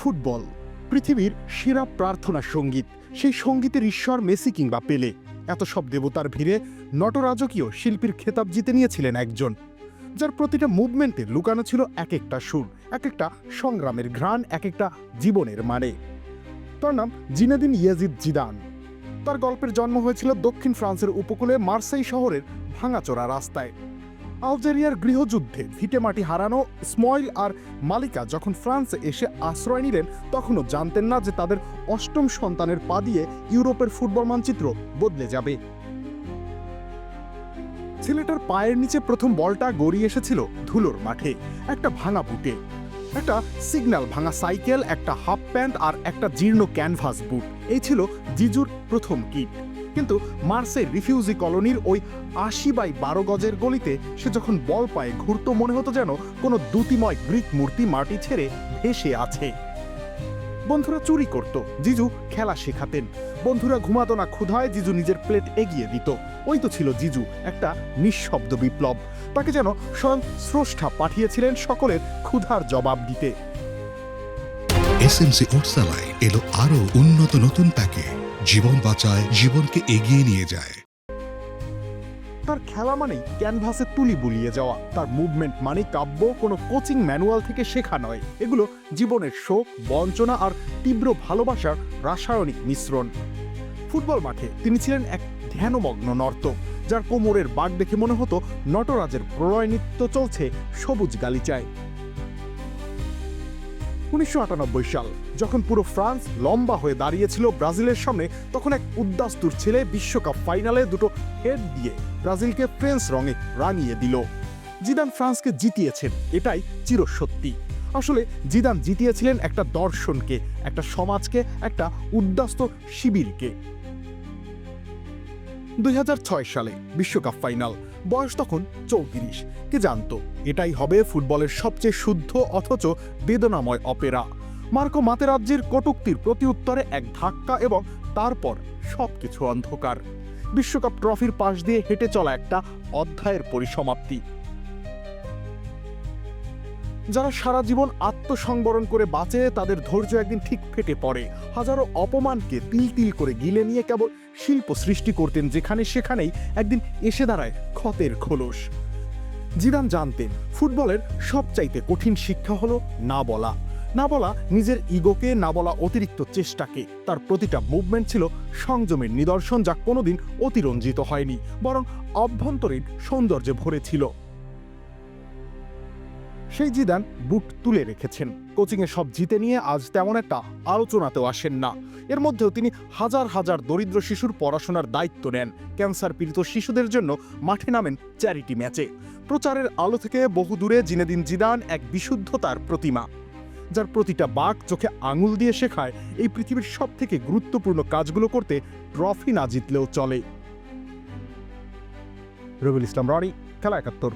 Football, পৃথিবীর সেরা প্রার্থনা সংগীত, সেই সঙ্গীতের ঈশ্বর মেসি কিংবা পেলে। এত সব দেবতার ভিড়ে নটরাজকীয় শিল্পীর খেতাব জিতে নিয়েছিলেন একজন, যার প্রতিটা মুভমেন্টে লুকানো ছিল এক একটা সুর এক একটা সংগ্রামের ঘ্রাণ এক একটা জীবনের মানে। তার নাম জিনাদিন ইয়াজিদ জিদান। তার গল্পের জন্ম হয়েছিল দক্ষিণ ফ্রান্সের উপকূলে মার্সাই শহরের ভাঙাচোরা রাস্তায়। আলজেরিয়ার গৃহযুদ্ধে ভিটেমাটি হারানো স্ময়েল আর মালিকা যখন ফ্রান্সে এসে আশ্রয় নিলেন, তখনও জানতেন না যে তাদের অষ্টম সন্তানের পা দিয়ে ইউরোপের ফুটবল মানচিত্র বদলে যাবে। ছেলেটার পায়ের নিচে প্রথম বলটা গড়িয়ে এসেছিল ধুলোর মাঠে, একটা ভাঙা বুটে। একটা সিগন্যাল ভাঙা সাইকেল, একটা হাফ প্যান্ট আর একটা জীর্ণ ক্যানভাস বুট। এই ছিল জিজুর প্রথম কিট। কিন্তু মার্সের রিফিউজি কলোনির ওই আশি বাই বারো গজের গলিতে সে যখন বল পায়ে ঘুরতো, মনে হতো যেন কোনো দ্যুতিময় গ্রিক মূর্তি মাটি ছেড়ে ভেসে আছে। বন্ধুরা চুরি করত। জিজু খেলা শেখাতেন। বন্ধুরা ঘুমাতো না ক্ষুধায় জিজু নিজের প্লেট এগিয়ে দিত। ওই তো ছিল জিজু, একটা নিঃশব্দ বিপ্লব। তাকে যেন স্বয়ং স্রষ্টা পাঠিয়েছিলেন সকলের ক্ষুধার জবাব দিতে। এসএমসি ওটসালাই এলো আরও উন্নত নতুন প্যাকে জীবন বাঁচায়, জীবনকে এগিয়ে নিয়ে যায়। তার খেলা মানেই ক্যানভাসে তুলি বুলিয়ে যাওয়া। তার মুভমেন্ট মানে কাব্য, কোনো কোচিং ম্যানুয়াল থেকে শেখা নয়। এগুলো জীবনের শোক, বঞ্চনা আর তীব্র ভালোবাসার রাসায়নিক মিশ্রণ। ফুটবল মাঠে তিনি ছিলেন এক ধ্যানমগ্ন নর্তক, যার কোমরের বাঘ দেখে মনে হতো নটরাজের প্রলয় নৃত্য চলছে সবুজ গালিচায়। উনিশশো আটানব্বই সাল, যখন পুরো ফ্রান্স লম্বা হয়ে দাঁড়িয়েছিল ব্রাজিলের সামনে, তখন এক উদ্দাস্তুর ছেলে বিশ্বকাপ ফাইনালে দুটো হেড দিয়ে ব্রাজিলকে ফ্রেন্স রঙে রাঙিয়ে দিল। জিদান ফ্রান্সকে জিতিয়েছেন, এটাই চিরসত্যি। আসলে, জিদান জিতিয়েছিলেন একটা দর্শনকে, একটা সমাজকে, একটা উদ্দাস্ত শিবিরকে। দু হাজার ছয় সালে বিশ্বকাপ ফাইনাল। বয়স তখন চৌত্রিশ। কে জানতো? এটাই হবে ফুটবলের সবচেয়ে শুদ্ধ অথচ বেদনাময় অপেরা। মার্কো মাতেরাজ্যের কটুক্তির প্রতি উত্তরে এক ধাক্কা এবং তারপর সবকিছু অন্ধকার। বিশ্বকাপ ট্রফির পাশ দিয়ে হেঁটে চলা একটা অধ্যায়ের পরিসমাপ্তি। যারা সারা জীবন আত্মসংবরণ করে বাঁচে, তাদের ধৈর্য একদিন ঠিক ফেটে পড়ে। হাজারো অপমানকে তিল তিল করে গিলে নিয়ে কেবল শিল্প সৃষ্টি করতেন যেখানে সেখানেই একদিন এসে দাঁড়ায় ক্ষতের খোলস। জিদান জানতেন, ফুটবলের সবচাইতে কঠিন শিক্ষা হলো না বলা। না বলা নিজের ইগোকে, না বলা অতিরিক্ত চেষ্টাকে। তার প্রতিটা মুভমেন্ট ছিল সংযমের নিদর্শন যা কোনোদিন অতিরঞ্জিত হয়নি, বরং অভ্যন্তরীণ সৌন্দর্যে ভরেছিল সেই জিদান বুট তুলে রেখেছেন। কোচিংয়ে সব জিতে নিয়ে আজ তেমন একটা আলোচনাতেও আসেন না। এর মধ্যেও তিনি হাজার হাজার দরিদ্র শিশুর পড়াশোনার দায়িত্ব নেন। ক্যান্সার পীড়িত শিশুদের জন্য মাঠে নামেন চ্যারিটি ম্যাচে। প্রচারের আলো থেকে বহু দূরে জিনেদিন জিদান এক বিশুদ্ধতার প্রতিমা। যার প্রতিটা বাঘ চোখে আঙুল দিয়ে শেখায় এই পৃথিবীর সব থেকে গুরুত্বপূর্ণ কাজগুলো করতে ট্রফি না জিতলেও চলে। রবিউল ইসলাম, রনি, খেলা একাত্তর।